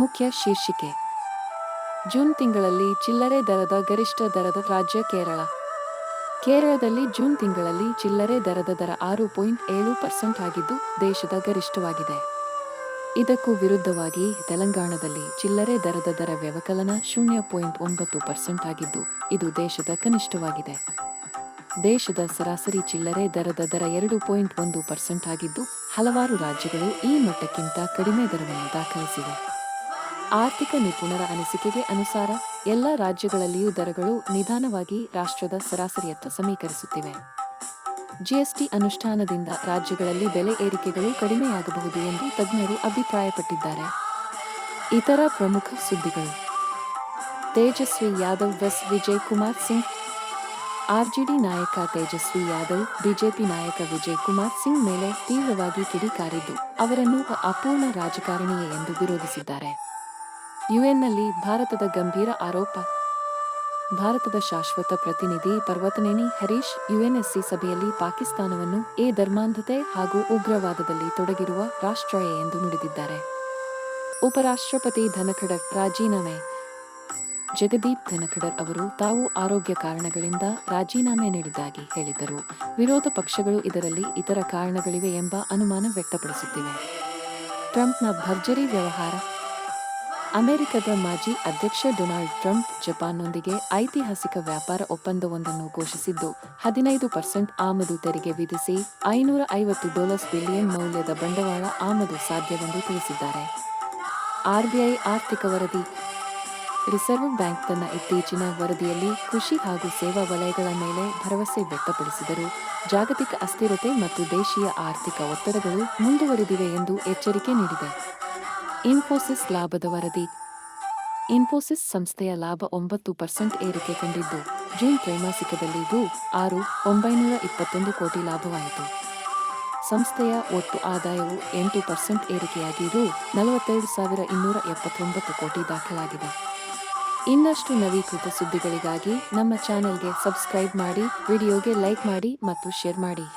ಮುಖ್ಯ ಶೀರ್ಷಿಕೆ. ಜೂನ್ ತಿಂಗಳಲ್ಲಿ ಚಿಲ್ಲರೆ ದರದ ಗರಿಷ್ಠ ದರದ ರಾಜ್ಯ ಕೇರಳ. ಕೇರಳದಲ್ಲಿ ಜೂನ್ ತಿಂಗಳಲ್ಲಿ ಚಿಲ್ಲರೆ ದರದ ದರ ಆರು ಪಾಯಿಂಟ್ ಏಳು ಪರ್ಸೆಂಟ್ ಆಗಿದ್ದು, ದೇಶದ ಗರಿಷ್ಠವಾಗಿದೆ. ಇದಕ್ಕೂ ವಿರುದ್ಧವಾಗಿ ತೆಲಂಗಾಣದಲ್ಲಿ ಚಿಲ್ಲರೆ ದರದ ದರ ವ್ಯವಕಲನ ಶೂನ್ಯ ಪಾಯಿಂಟ್ ಒಂಬತ್ತು ಪರ್ಸೆಂಟ್ ಆಗಿದ್ದು, ಇದು ದೇಶದ ಕನಿಷ್ಠವಾಗಿದೆ. ದೇಶದ ಸರಾಸರಿ ಚಿಲ್ಲರೆ ದರದ ದರ ಎರಡು ಪಾಯಿಂಟ್ ಒಂದು ಪರ್ಸೆಂಟ್ ಆಗಿದ್ದು, ಹಲವಾರು ರಾಜ್ಯಗಳು ಈ ಮಟ್ಟಕ್ಕಿಂತ ಕಡಿಮೆ ದರವನ್ನು ದಾಖಲಿಸಿವೆ. ಆರ್ಥಿಕ ನಿಪುಣರ ಅನಿಸಿಕೆಗೆ ಅನುಸಾರ ಎಲ್ಲ ರಾಜ್ಯಗಳಲ್ಲಿಯೂ ದರಗಳು ನಿಧಾನವಾಗಿ ರಾಷ್ಟ್ರದ ಸರಾಸರಿಯತ್ತ ಸಮೀಕರಿಸುತ್ತಿವೆ. ಜಿಎಸ್ಟಿ ಅನುಷ್ಠಾನದಿಂದ ರಾಜ್ಯಗಳಲ್ಲಿ ಬೆಲೆ ಏರಿಕೆಗಳು ಕಡಿಮೆಯಾಗಬಹುದು ಎಂದು ತಜ್ಞರು ಅಭಿಪ್ರಾಯಪಟ್ಟಿದ್ದಾರೆ. ಇತರ ಪ್ರಮುಖ ಸುದ್ದಿಗಳು. ತೇಜಸ್ವಿ ಯಾದವ್ ಬಸ್ ವಿಜಯ್ ಕುಮಾರ್ ಸಿಂಗ್. ಆರ್ಜೆಡಿ ನಾಯಕ ತೇಜಸ್ವಿ ಯಾದವ್, ಬಿಜೆಪಿ ನಾಯಕ ವಿಜಯ್ ಕುಮಾರ್ ಸಿಂಗ್ ಮೇಲೆ ತೀವ್ರವಾಗಿ ಕಿಡಿಕಾರಿದ್ದು, ಅವರನ್ನು ಅಪೂರ್ಣ ರಾಜಕಾರಣಿಯೇ ಎಂದು ವಿರೋಧಿಸಿದ್ದಾರೆ. ಯುಎನ್ನಲ್ಲಿ ಭಾರತದ ಗಂಭೀರ ಆರೋಪ. ಭಾರತದ ಶಾಶ್ವತ ಪ್ರತಿನಿಧಿ ಪರ್ವತನೇನಿ ಹರೀಶ್ ಯುಎನ್ಎಸ್ಸಿ ಸಭೆಯಲ್ಲಿ ಪಾಕಿಸ್ತಾನವನ್ನು ಎ ಧರ್ಮಾಂಧತೆ ಹಾಗೂ ಉಗ್ರವಾದದಲ್ಲಿ ತೊಡಗಿರುವ ರಾಷ್ಟ್ರ ಎಂದು ನುಡಿದಿದ್ದಾರೆ. ಉಪರಾಷ್ಟ್ರಪತಿ ಧನಖಡರ್ ರಾಜೀನಾಮೆ. ಜಗದೀಪ್ ಧನಖಡರ್ ಅವರು ತಾವು ಆರೋಗ್ಯ ಕಾರಣಗಳಿಂದ ರಾಜೀನಾಮೆ ನೀಡಿದ್ದಾಗಿ ಹೇಳಿದರು. ವಿರೋಧ ಪಕ್ಷಗಳು ಇದರಲ್ಲಿ ಇತರ ಕಾರಣಗಳಿವೆ ಎಂಬ ಅನುಮಾನ ವ್ಯಕ್ತಪಡಿಸುತ್ತಿವೆ. ಟ್ರಂಪ್ನ ಭರ್ಜರಿ ವ್ಯವಹಾರ ಅಮೆರಿಕದ ಮಾಜಿ ಅಧ್ಯಕ್ಷ ಡೊನಾಲ್ಡ್ ಟ್ರಂಪ್ ಜಪಾನ್ನೊಂದಿಗೆ ಐತಿಹಾಸಿಕ ವ್ಯಾಪಾರ ಒಪ್ಪಂದವೊಂದನ್ನು ಘೋಷಿಸಿದ್ದು, ಹದಿನೈದು ಪರ್ಸೆಂಟ್ ಆಮದು ತೆರಿಗೆ ವಿಧಿಸಿ ಐನೂರ ಐವತ್ತು ಡಾಲರ್ಸ್ ಬಿಲಿಯನ್ ಮೌಲ್ಯದ ಬಂಡವಾಳ ಆಮದು ಸಾಧ್ಯವೆಂದು ತಿಳಿಸಿದ್ದಾರೆ. ಆರ್ಬಿಐ ಆರ್ಥಿಕ ವರದಿ, ರಿಸರ್ವ್ ಬ್ಯಾಂಕ್ ತನ್ನ ಇತ್ತೀಚಿನ ವರದಿಯಲ್ಲಿ ಕೃಷಿ ಹಾಗೂ ಸೇವಾ ವಲಯಗಳ ಮೇಲೆ ಭರವಸೆ ವ್ಯಕ್ತಪಡಿಸಿದರು, ಜಾಗತಿಕ ಅಸ್ಥಿರತೆ ಮತ್ತು ದೇಶೀಯ ಆರ್ಥಿಕ ಒತ್ತಡಗಳು ಮುಂದುವರಿದಿವೆ ಎಂದು ಎಚ್ಚರಿಕೆ ನೀಡಿದೆ. ಇನ್ಫೋಸಿಸ್ ಲಾಭದ ವರದಿ. ಇನ್ಫೋಸಿಸ್ ಸಂಸ್ಥೆಯ ಲಾಭ ಒಂಬತ್ತು ಪರ್ಸೆಂಟ್ ಏರಿಕೆ ಕಂಡಿದ್ದು. ಜೂನ್ ತ್ರೈಮಾಸಿಕದಲ್ಲಿ ರು ಆರು ಒಂಬೈನೂರ ಇಪ್ಪತ್ತೊಂದು ಕೋಟಿ ಲಾಭವಾಯಿತು. ಸಂಸ್ಥೆಯ ಒಟ್ಟು ಆದಾಯವು ಎಂಟು ಪರ್ಸೆಂಟ್ ಏರಿಕೆಯಾಗಿ ರು ನಲವತ್ತೆರಡು ಸಾವಿರ ಇನ್ನೂರ ಎಪ್ಪತ್ತೊಂಬತ್ತು ಕೋಟಿ ದಾಖಲಾಗಿದೆ. ಇನ್ನಷ್ಟು ನವೀಕೃತ ಸುದ್ದಿಗಳಿಗಾಗಿ ನಮ್ಮ ಚಾನೆಲ್ಗೆ ಸಬ್ಸ್ಕ್ರೈಬ್ ಮಾಡಿ, ವಿಡಿಯೋಗೆ ಲೈಕ್ ಮಾಡಿ ಮತ್ತು ಶೇರ್ ಮಾಡಿ.